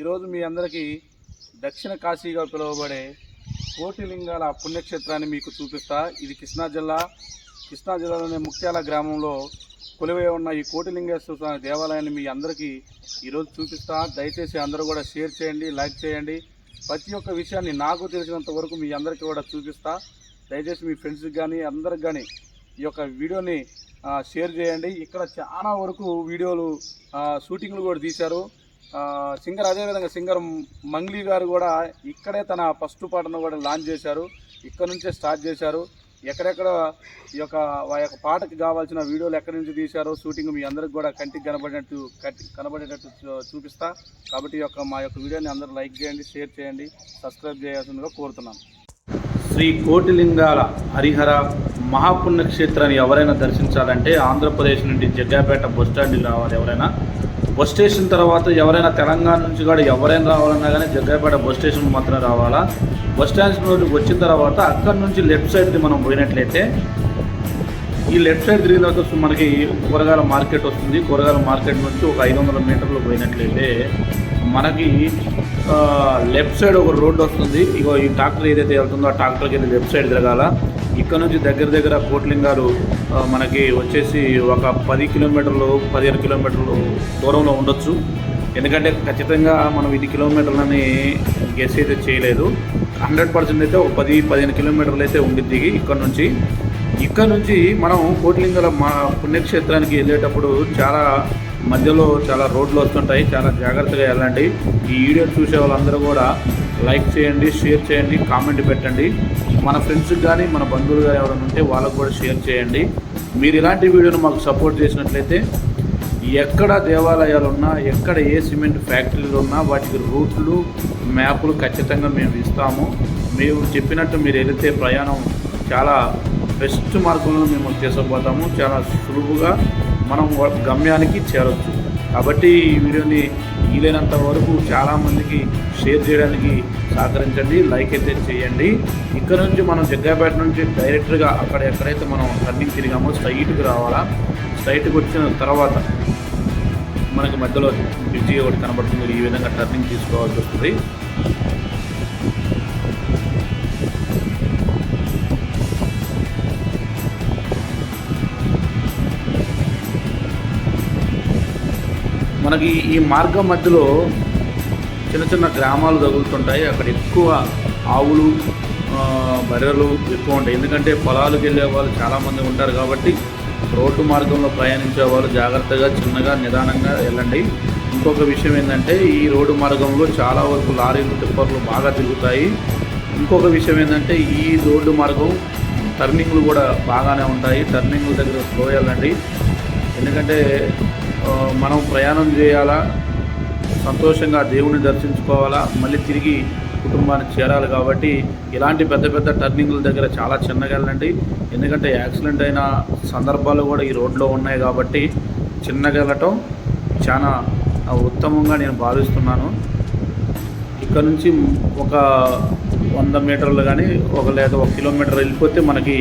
ఈరోజు మీ అందరికీ దక్షిణ కాశీగా పిలువబడే కోటిలింగాల పుణ్యక్షేత్రాన్ని మీకు చూపిస్తా. ఇది కృష్ణా జిల్లా. కృష్ణా జిల్లాలోని ముక్త్యాల గ్రామంలో కొలువై ఉన్న ఈ కోటిలింగేశ్వర స్వామి దేవాలయాన్ని మీ అందరికీ ఈరోజు చూపిస్తా. దయచేసి అందరూ కూడా షేర్ చేయండి లైక్ చేయండి. ప్రతి ఒక్క విషయాన్ని నాకు తెలిసినంత వరకు మీ అందరికీ కూడా చూపిస్తా. దయచేసి మీ ఫ్రెండ్స్కి కానీ అందరికి కానీ ఈ యొక్క వీడియోని షేర్ చేయండి. ఇక్కడ చాలా వరకు వీడియోలు షూటింగ్లు కూడా తీశారు. సింగర్ అదేవిధంగా సింగర్ మంగ్లీ గారు కూడా ఇక్కడే తన ఫస్ట్ పాటను కూడా లాంచ్ చేశారు. ఇక్కడ నుంచే స్టార్ట్ చేశారు. ఎక్కడెక్కడ ఈ యొక్క ఆ యొక్క పాటకి కావాల్సిన వీడియోలు ఎక్కడి నుంచి తీశారో షూటింగ్ మీ అందరికి కూడా కంటికి కనబడినట్టు కట్టి కనబడేటట్టు చూ- చూపిస్తా. కాబట్టి ఈ యొక్క మా యొక్క వీడియోని అందరూ లైక్ చేయండి షేర్ చేయండి సబ్స్క్రైబ్ చేయాల్సిందిగా కోరుతున్నాను శ్రీ కోటిలింగాల హరిహర మహాపుణ్యక్షేత్రాన్ని ఎవరైనా దర్శించాలంటే ఆంధ్రప్రదేశ్ నుండి జగ్గాపేట బస్ రావాలి ఎవరైనా. బస్ స్టేషన్ తర్వాత ఎవరైనా తెలంగాణ నుంచి కూడా ఎవరైనా రావాలన్నా కానీ జగ్గాపేట బస్ స్టేషన్ మాత్రం రావాలా? బస్ స్టాండ్ నుండి వచ్చిన తర్వాత అక్కడి నుంచి లెఫ్ట్ సైడ్కి మనం పోయినట్లయితే ఈ లెఫ్ట్ సైడ్ తిరిగిన తర్వాత మనకి కూరగాయల మార్కెట్ వస్తుంది. కూరగాయల మార్కెట్ నుంచి ఒక ఐదు వందల మీటర్లు పోయినట్లయితే మనకి లెఫ్ట్ సైడ్ ఒక రోడ్డు వస్తుంది. ఇగో ఈ ట్రాక్టర్ ఏదైతే వెళ్తుందో ఆ ట్రాక్టర్కి వెళ్ళి లెఫ్ట్ సైడ్ తిరగాల. ఇక్కడ నుంచి దగ్గర దగ్గర కోట్లింగారు మనకి వచ్చేసి ఒక పది కిలోమీటర్లు పదిహేను కిలోమీటర్లు దూరంలో ఉండొచ్చు. ఎందుకంటే ఖచ్చితంగా మనం ఇన్ని కిలోమీటర్లని గెస్ అయితే చేయలేదు. హండ్రెడ్ పర్సెంట్ అయితే ఒక పది పదిహేను కిలోమీటర్లు అయితే ఉండిద్ది ఇక్కడ నుంచి. ఇక్కడ నుంచి మనం కోటిలింగల మా పుణ్యక్షేత్రానికి వెళ్ళేటప్పుడు చాలా మధ్యలో చాలా రోడ్లు వస్తుంటాయి చాలా జాగ్రత్తగా వెళ్ళండి. ఈ వీడియో చూసే వాళ్ళందరూ కూడా లైక్ చేయండి షేర్ చేయండి కామెంట్ పెట్టండి. మన ఫ్రెండ్స్కి కానీ మన బంధువులు కానీ ఎవరైనా ఉంటే వాళ్ళకు కూడా షేర్ చేయండి. మీరు ఇలాంటి వీడియోను మాకు సపోర్ట్ చేసినట్లయితే ఎక్కడ దేవాలయాలు ఉన్నా ఎక్కడ ఏ సిమెంట్ ఫ్యాక్టరీలు ఉన్నా వాటికి రూట్లు మ్యాప్లు ఖచ్చితంగా మేము ఇస్తాము. మేము చెప్పినట్టు మీరు వెళితే ప్రయాణం చాలా బెస్ట్ మార్గంలో మేము తీసుకుపోతాము చాలా సులువుగా మనం గమ్యానికి చేరొచ్చు. కాబట్టి ఈ వీడియోని వీలైనంత వరకు చాలామందికి షేర్ చేయడానికి సహకరించండి లైక్ అయితే చేయండి. ఇక్కడ నుంచి మనం జగ్గాపేట నుంచి డైరెక్ట్గా అక్కడ ఎక్కడైతే మనం టర్నింగ్ తిరిగామో స్ట్రైట్కి రావాలా? స్ట్రైట్కి వచ్చిన తర్వాత మనకి మధ్యలో బ్రిడ్జి ఒకటి కనబడుతుంది ఈ విధంగా టర్నింగ్ తీసుకోవాల్సి వస్తుంది. మనకి ఈ మార్గం మధ్యలో చిన్న చిన్న గ్రామాలు తగులుతుంటాయి. అక్కడ ఎక్కువ ఆవులు బర్రెలు ఎక్కువ ఉంటాయి. ఎందుకంటే పొలాలకు వెళ్ళే వాళ్ళు చాలామంది ఉంటారు కాబట్టి రోడ్డు మార్గంలో ప్రయాణించే వాళ్ళు జాగ్రత్తగా చిన్నగా నిదానంగా వెళ్ళండి. ఇంకొక విషయం ఏంటంటే ఈ రోడ్డు మార్గంలో చాలా వరకు లారీలు టిప్పర్లు బాగా తిరుగుతాయి. ఇంకొక విషయం ఏంటంటే ఈ రోడ్డు మార్గం టర్నింగ్లు కూడా బాగానే ఉంటాయి. టర్నింగ్ల దగ్గర స్లో వెళ్ళండి. ఎందుకంటే మనం ప్రయాణం చేయాలా? సంతోషంగా దేవుని దర్శించుకోవాలా? మళ్ళీ తిరిగి కుటుంబానికి చేరాలి కాబట్టి ఇలాంటి పెద్ద పెద్ద టర్నింగ్ల దగ్గర చాలా చిన్నగా వెళ్ళండి. ఎందుకంటే యాక్సిడెంట్ అయిన సందర్భాలు కూడా ఈ రోడ్లో ఉన్నాయి కాబట్టి చిన్నగా వెళ్ళటం చాలా ఉత్తమంగా నేను భావిస్తున్నాను. ఇక్కడ నుంచి ఒక వంద మీటర్లు కానీ ఒక లేదా ఒక కిలోమీటర్ వెళ్ళిపోతే మనకి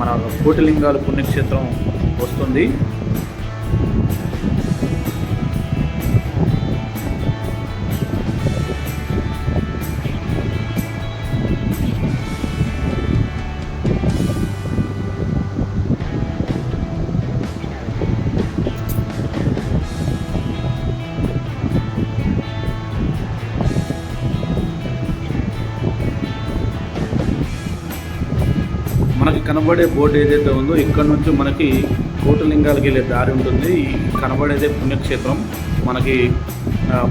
మన కోటిలింగాలు పుణ్యక్షేత్రం వస్తుంది. కనబడే బోర్డు ఏదైతే ఉందో ఇక్కడ నుంచి మనకి కోటలింగాలకు వెళ్ళే దారి ఉంటుంది. ఈ కనబడేదే పుణ్యక్షేత్రం. మనకి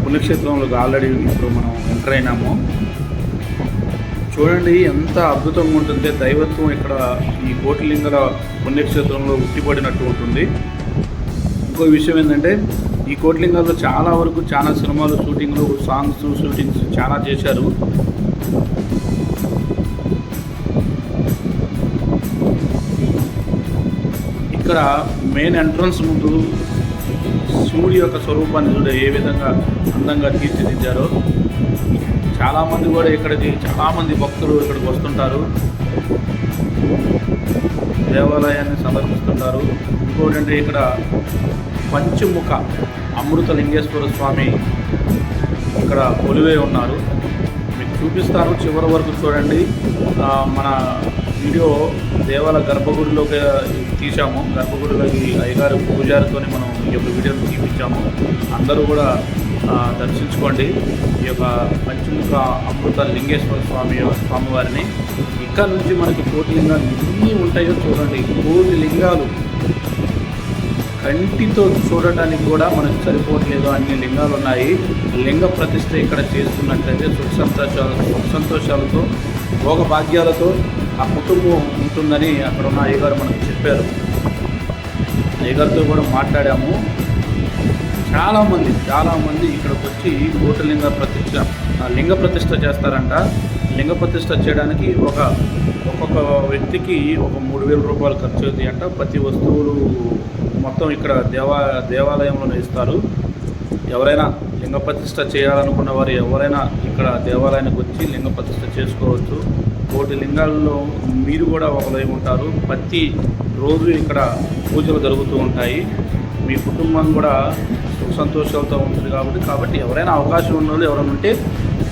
పుణ్యక్షేత్రంలోకి ఆల్రెడీ ఇప్పుడు మనం ఎంటర్ అయినాము. చూడండి ఎంత అద్భుతంగా ఉంటుంది. దైవత్వం ఇక్కడ ఈ కోటిలింగల పుణ్యక్షేత్రంలో ఉట్టిపడినట్టు ఉంటుంది. ఇంకో విషయం ఏంటంటే ఈ కోటిలింగాల్లో చాలా వరకు చాలా సినిమాలు షూటింగ్లు సాంగ్స్ షూటింగ్స్ చాలా చేశారు. ఇక్కడ మెయిన్ ఎంట్రన్స్ ముందు శివుడి యొక్క స్వరూపాన్ని చూడ ఏ విధంగా అందంగా తీర్చిదిద్దారో. చాలామంది కూడా ఇక్కడికి చాలామంది భక్తులు ఇక్కడికి వస్తుంటారు. దేవాలయాన్ని సందర్శిస్తుంటారు. ఇంకోటంటే ఇక్కడ పంచముఖ అమృత లింగేశ్వర స్వామి ఇక్కడ కొలువై ఉన్నారు. మీకు చూపిస్తాను చివరి వరకు చూడండి. మన వీడియో దేవాల గర్భగుడిలోకి తీసాము గర్భగుడిలోకి అయ్యగారు పూజారితోని మనం ఈ యొక్క వీడియోను తీపించాము అందరూ కూడా దర్శించుకోండి. ఈ యొక్క పంచముఖ అమృత లింగేశ్వర స్వామి స్వామివారిని. ఇక్కడ నుంచి మనకి కోటి లింగాలు ఎన్ని ఉంటాయో చూడండి. కోటి లింగాలు. కంటితో చూడటానికి కూడా మనకు సరిపోవట్లేదు. అన్ని లింగాలు ఉన్నాయి. లింగ ప్రతిష్ఠ ఇక్కడ చేస్తున్నట్లయితే సుఖ సంతోషాలు సుఖ సంతోషాలతో భోగ భాగ్యాలతో ఆ కుటుంబం ఉంటుందని అక్కడ ఉన్న అయ్యగారు మనకు చెప్పారు. అయ్యగారితో కూడా మాట్లాడాము. చాలామంది చాలామంది ఇక్కడికి వచ్చి కోటలింగ ప్రతిష్ట ఆ, లింగ ప్రతిష్ఠ చేస్తారంట. లింగ ప్రతిష్ట చేయడానికి ఒక ఒక్కొక్క వ్యక్తికి ఒక మూడు వేల రూపాయలు ఖర్చు అవుతాయి అంట. ప్రతి వస్తువులు మొత్తం ఇక్కడ దేవా దేవాలయంలోనే ఇస్తారు. ఎవరైనా లింగ ప్రతిష్ట చేయాలనుకున్న వారు ఎవరైనా ఇక్కడ దేవాలయానికి వచ్చి లింగ ప్రతిష్ఠ చేసుకోవచ్చు. కోటి లింగాల్లో మీరు కూడా ఒకలై ఉంటారు. ప్రతి రోజు ఇక్కడ పూజలు జరుగుతూ ఉంటాయి. మీ కుటుంబం కూడా సుఖ సంతోషాలతో ఉంటుంది కాబట్టి కాబట్టి ఎవరైనా అవకాశం ఉన్న వాళ్ళు ఎవరైనా ఉంటే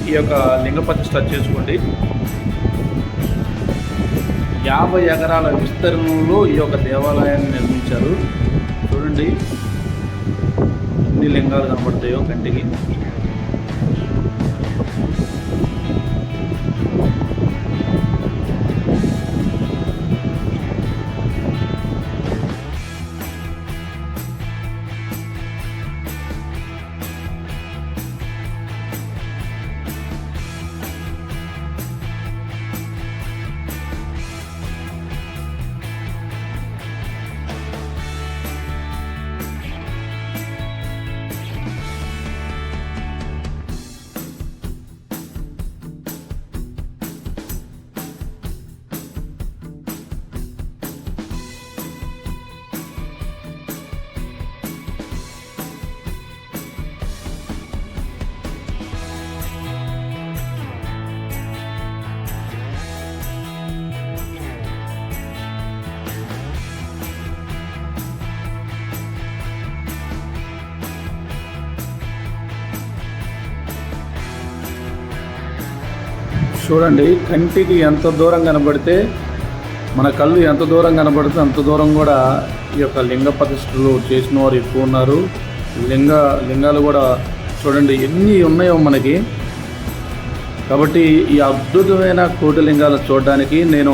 ఈ యొక్క లింగ ప్రతిష్ట చేసుకోండి. యాభై ఎకరాల విస్తరణలో ఈ యొక్క దేవాలయాన్ని నిర్మించారు. చూడండి ఎన్ని లింగాలు కనబడతాయో కంటికి. చూడండి కంటికి ఎంత దూరం కనబడితే మన కళ్ళు ఎంత దూరం కనబడితే అంత దూరం కూడా ఈ యొక్క లింగ ప్రతిష్టలు చేసిన వారు ఎక్కువ ఉన్నారు. లింగ లింగాలు కూడా చూడండి ఎన్ని ఉన్నాయో మనకి. కాబట్టి ఈ అద్భుతమైన కోటి లింగాలు చూడడానికి నేను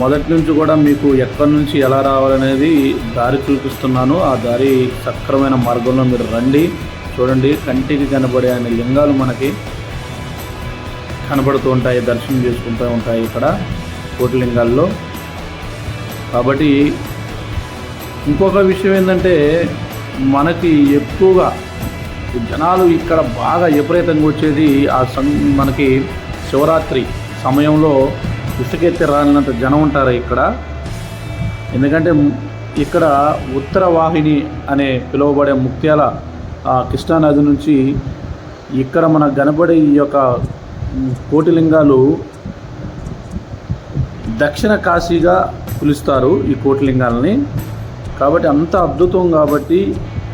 మొదటి నుంచి కూడా మీకు ఎక్కడి నుంచి ఎలా రావాలనేది దారి చూపిస్తున్నాను. ఆ దారి సక్రమైన మార్గంలో మీరు రండి. చూడండి కంటికి కనబడే అనే లింగాలు మనకి. కనబడుతూ ఉంటాయి దర్శనం చేసుకుంటూ ఉంటాయి ఇక్కడ కోటిలింగాల్లో. కాబట్టి ఇంకొక విషయం ఏంటంటే మనకి ఎక్కువగా జనాలు ఇక్కడ బాగా విపరీతంగా వచ్చేది ఆ సం మనకి శివరాత్రి సమయంలో ఇసుకెత్తి రాలినంత జనం ఉంటారు ఇక్కడ. ఎందుకంటే ఇక్కడ ఉత్తర వాహిని అనే పిలువబడే ముఖ్యాల ఆ, కృష్ణానది నుంచి ఇక్కడ మన కనబడే ఈ యొక్క కోటిలింగాలు దక్షిణ కాశీగా పిలుస్తారు ఈ కోటిలింగాలని. కాబట్టి అంత అద్భుతం కాబట్టి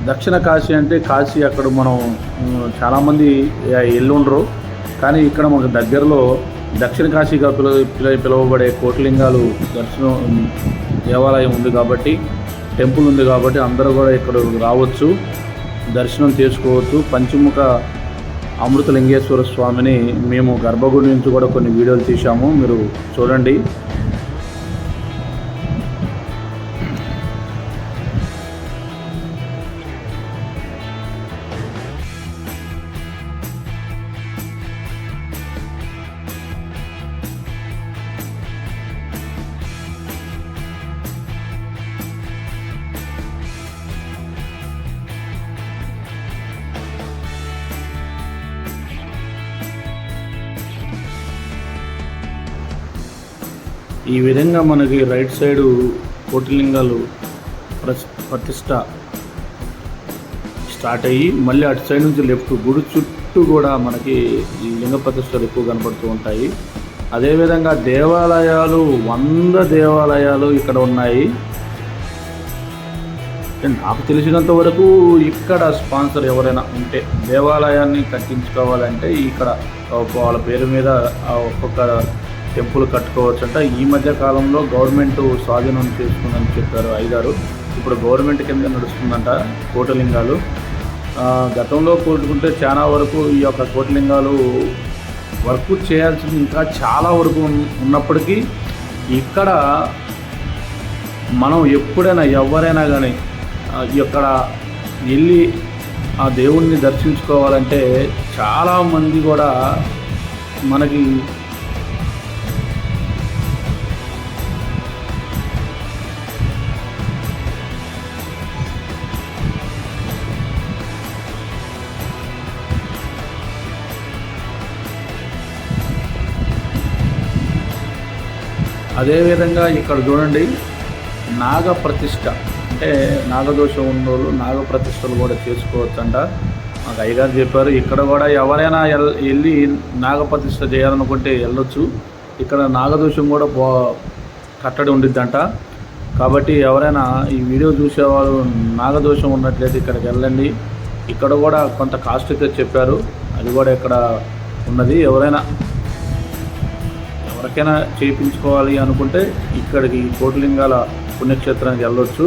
దక్షిణ కాశీ అంటే కాశీ అక్కడ మనం చాలామంది ఎల్లుండరు. కానీ ఇక్కడ మనకు దగ్గరలో దక్షిణ కాశీగా పిల పిలువబడే కోటిలింగాలు దర్శనం దేవాలయం ఉంది కాబట్టి టెంపుల్ ఉంది కాబట్టి అందరూ కూడా ఇక్కడ రావచ్చు దర్శనం చేసుకోవచ్చు. పంచముఖ అమృతలింగేశ్వర స్వామిని మేము గర్భగుడి నుంచి కూడా కొన్ని వీడియోలు తీశాము. మీరు చూడండి. ఈ విధంగా మనకి రైట్ సైడు కోటిలింగాలు ప్రతిష్ట స్టార్ట్ అయ్యి మళ్ళీ అటు సైడ్ నుంచి లెఫ్ట్ గుడి చుట్టూ కూడా మనకి ఈ లింగ ప్రతిష్టలు ఎక్కువ కనపడుతూ ఉంటాయి. అదేవిధంగా దేవాలయాలు వంద దేవాలయాలు ఇక్కడ ఉన్నాయి. నాకు తెలిసినంత వరకు ఇక్కడ స్పాన్సర్ ఎవరైనా ఉంటే దేవాలయాన్ని కట్టించుకోవాలంటే ఇక్కడ వాళ్ళ పేరు మీద ఒక్కొక్క టెంపుల్ కట్టుకోవచ్చంట. ఈ మధ్య కాలంలో గవర్నమెంట్ స్వాధీనం చేసుకుందని చెప్పారు ఐదారు ఇప్పుడు గవర్నమెంట్ కింద నడుస్తుందంట కోటలింగాలు. గతంలో కోరుకుంటే చాలా వరకు ఈ యొక్క కోటలింగాలు వర్క్ చేయాల్సింది ఇంకా చాలా వరకు ఉన్నప్పటికీ ఇక్కడ మనం ఎప్పుడైనా ఎవరైనా కానీ ఇక్కడ వెళ్ళి ఆ దేవుణ్ణి దర్శించుకోవాలంటే చాలామంది కూడా మనకి అదేవిధంగా ఇక్కడ చూడండి నాగ ప్రతిష్ట అంటే నాగదోషం ఉన్నోళ్ళు నాగ ప్రతిష్టలు కూడా చేసుకోవచ్చంట. మాకు అయ్యగారు చెప్పారు ఇక్కడ కూడా ఎవరైనా వెళ్ళి నాగ ప్రతిష్ట చేయాలనుకుంటే వెళ్ళొచ్చు. ఇక్కడ నాగదోషం కూడా పో కట్టడి ఉండిద్దంట. కాబట్టి ఎవరైనా ఈ వీడియో చూసేవాళ్ళు నాగదోషం ఉన్నట్లయితే ఇక్కడికి వెళ్ళండి. ఇక్కడ కూడా కొంత కాస్ట్ అయితే చెప్పారు. అది కూడా ఇక్కడ ఉన్నది. ఎవరైనా ఎవరికైనా చేయించుకోవాలి అనుకుంటే ఇక్కడికి కోటిలింగాల పుణ్యక్షేత్రానికి వెళ్ళొచ్చు.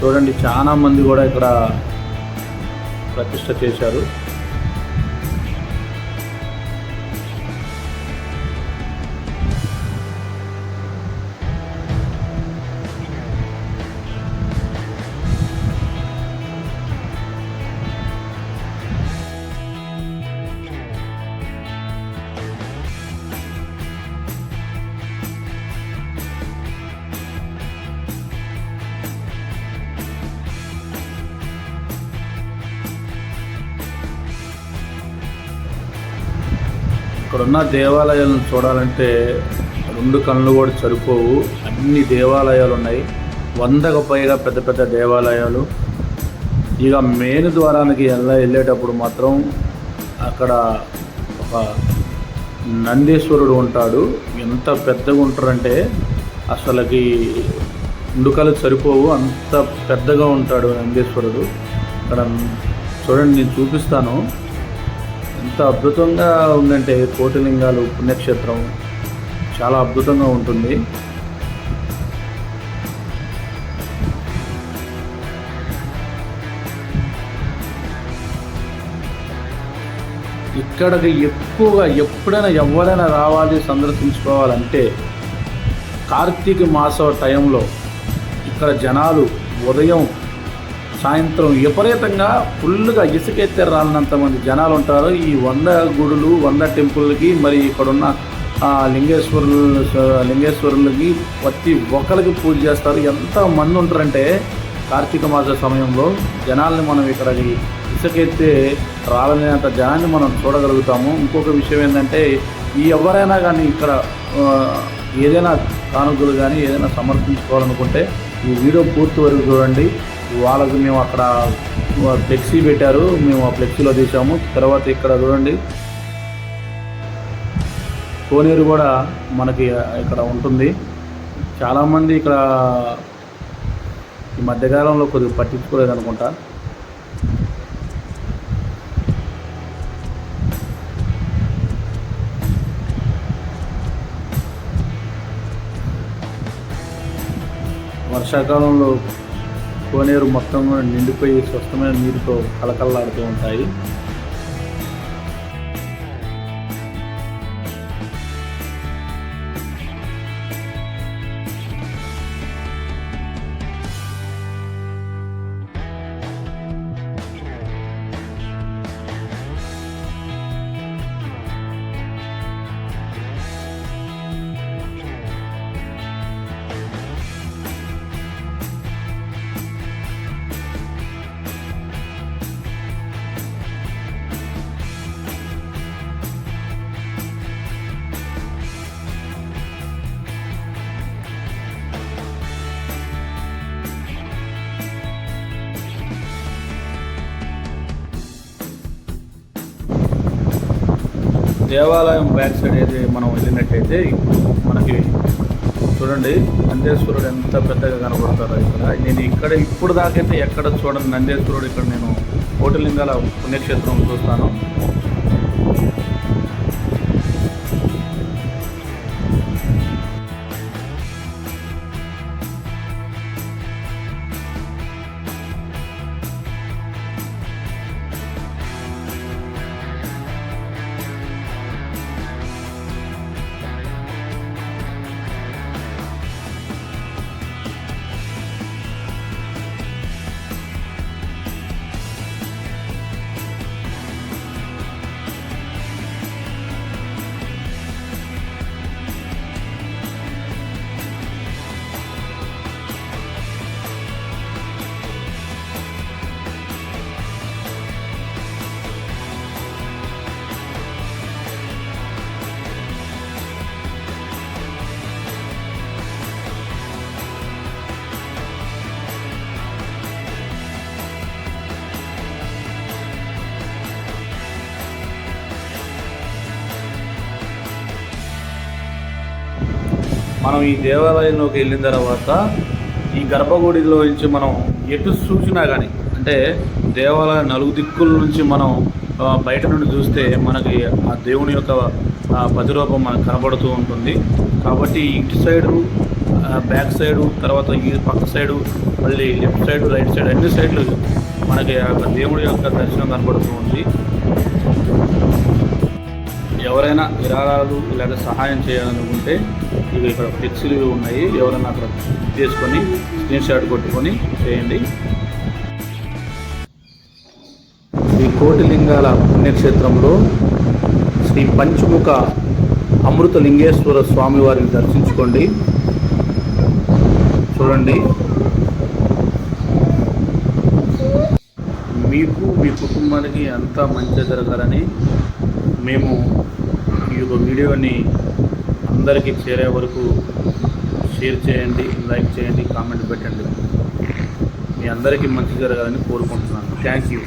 చూడండి చాలా మంది కూడా ఇక్కడ ప్రతిష్ట చేశారు. ఇప్పుడున్న దేవాలయాలను చూడాలంటే రెండు కళ్ళు కూడా సరిపోవు. అన్ని దేవాలయాలు ఉన్నాయి. వందకు పైగా పెద్ద పెద్ద దేవాలయాలు. ఇక మెయిన్ ద్వారానికి వెళ్ళ వెళ్ళేటప్పుడు మాత్రం అక్కడ ఒక నందీశ్వరుడు ఉంటాడు. ఎంత పెద్దగా ఉంటారంటే అసలుకి ఉండుకలు సరిపోవు. అంత పెద్దగా ఉంటాడు నందీశ్వరుడు. అక్కడ చూడండి నేను చూపిస్తాను. ఎంత అద్భుతంగా ఉందంటే కోటిలింగాలు పుణ్యక్షేత్రం. చాలా అద్భుతంగా ఉంటుంది. ఇక్కడికి ఎక్కువగా ఎప్పుడైనా ఎవరైనా రావాలి సందర్శించుకోవాలంటే కార్తీక మాస టైంలో ఇక్కడ జనాలు ఉదయం సాయంత్రం విపరీతంగా ఫుల్గా ఇసుకెత్తే రాలినంత మంది జనాలు ఉంటారు ఈ వంద గుడులు వంద టెంపుల్కి మరి ఇక్కడున్న లింగేశ్వరులు లింగేశ్వరులకి ప్రతి ఒక్కరికి పూజ చేస్తారు. ఎంత మంది ఉంటారంటే కార్తీక మాస సమయంలో జనాల్ని మనం ఇక్కడికి ఇసుకెత్తే రాలనేంత జనాన్ని మనం చూడగలుగుతాము. ఇంకొక విషయం ఏంటంటే ఈ ఎవరైనా కానీ ఇక్కడ ఏదైనా కానుకలు కానీ ఏదైనా సమర్పించుకోవాలనుకుంటే ఈ వీడియో పూర్తి వరకు చూడండి. వాళ్ళకి మేము అక్కడ ఫ్లెక్సీ పెట్టారు. మేము ఆ ఫ్లెక్సీలో తీసాము. తర్వాత ఇక్కడ చూడండి. కోనేరు కూడా మనకి ఇక్కడ ఉంటుంది. చాలామంది ఇక్కడ ఈ మధ్యకాలంలో కొద్దిగా పట్టించుకోలేదు అనుకుంటా. వర్షాకాలంలో కోనేరు మొత్తం నిండిపోయి స్వస్థమైన నీరుతో కలకల్లాడుతూ ఉంటాయి. దేవాలయం బ్యాక్ సైడ్ అయితే మనం వెళ్ళినట్టయితే మనకి చూడండి నందేశ్వరుడు ఎంత పెద్దగా కనబడతారో ఇక్కడ. నేను ఇక్కడ ఇప్పుడు దాకైతే ఎక్కడ చూడండి నందేశ్వరుడు ఇక్కడ నేను కోటిలింగాల పుణ్యక్షేత్రం చూస్తాను. మనం ఈ దేవాలయంలోకి వెళ్ళిన తర్వాత ఈ గర్భగుడిలో నుంచి మనం ఎటు చూసినా కానీ అంటే దేవాలయం నలుగు దిక్కుల నుంచి మనం బయట నుండి చూస్తే మనకి ఆ దేవుని యొక్క ప్రతిరూపం మనకు కనబడుతూ ఉంటుంది. కాబట్టి ఇటు సైడు బ్యాక్ సైడు తర్వాత ఈ పక్క సైడు మళ్ళీ లెఫ్ట్ సైడ్ రైట్ సైడ్ అన్ని సైడ్లు మనకి ఆ యొక్క దేవుడి యొక్క దర్శనం కనబడుతూ ఉంది. ఎవరైనా విరాళాలు లేదా సహాయం చేయాలనుకుంటే ఇక ఇక్కడ ఫ్లెక్సీలు ఉన్నాయి ఎవరైనా అక్కడ చేసుకొని స్క్రీన్ షాట్ కొట్టుకొని చేయండి. ఈ కోటిలింగాల పుణ్యక్షేత్రంలో శ్రీ పంచముఖ అమృతలింగేశ్వర స్వామి వారిని దర్శించుకోండి. చూడండి. మీకు మీ కుటుంబానికి అంతా మంచి జరగాలని మేము ఈ యొక్క వీడియోని అందరికీ చేరే వరకు షేర్ చేయండి లైక్ చేయండి కామెంట్ పెట్టండి. మీ అందరికీ మంచి జరగాలని కోరుకుంటున్నాను. Thank you.